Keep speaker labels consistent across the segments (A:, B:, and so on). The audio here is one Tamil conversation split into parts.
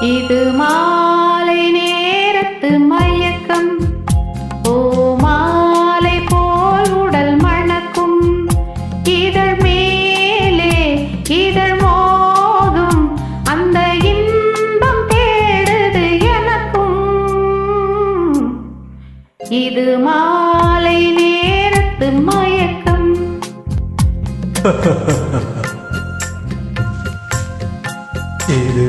A: இது மாலை நேரத்து மயக்கம். ஓ மாலை போல் உடல் மணக்கும். இதழ் மேலே இதழ் மோதும். அந்த இன்பம் தேடுது எனக்கும். இது மாலை நேரத்து மயக்கம்.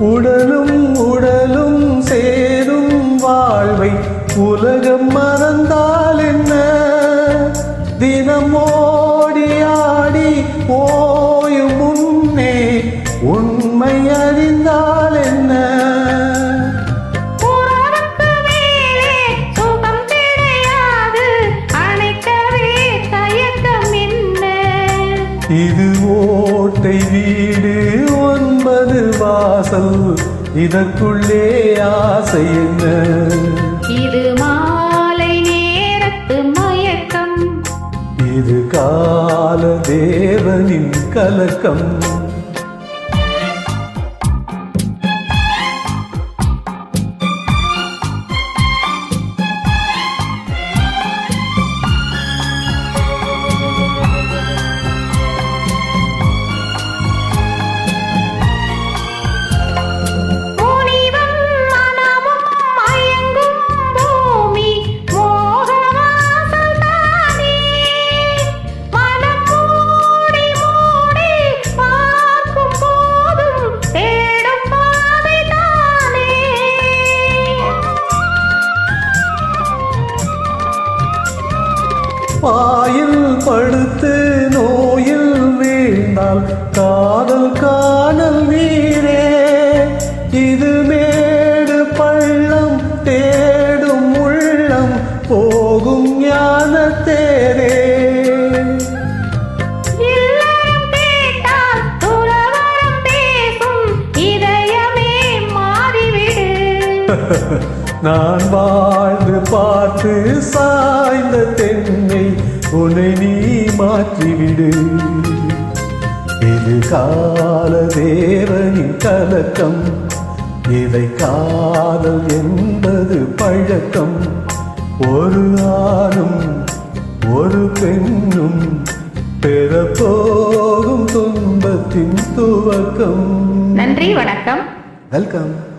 B: உடலும் உடலும் சேரும் வாழ்வை உலகம் மறந்தால் என்ன? இது ஓட்டை வீடு ஒன்பது வாசல். இதற்குள்ளே ஆசை என்ன?
A: இது மாலை நேரத்து மயக்கம்.
B: இது கால தேவனின் கலக்கம். பாயில் படுத்து நோயில் வீழ்ந்தால் காதல் காணல் நீரே. இது மேடு பள்ளம் தேடும் உள்ளம் போகும் ஞான தேரே
A: பேசும் இதயமே மாறிவிடு.
B: நான் வாழ்ந்து பார்த்து சாய்ந்த தென்னை உன்னை நீ மாற்றிவிடு. இது கால தேவனின் கலக்கம் இதை காதல் என்பது பழக்கம். ஒரு ஆணும் ஒரு பெண்ணும் பெறப்போகும் துன்பத்தின் துவக்கம்.
A: நன்றி வணக்கம்.
B: வெல்கம்.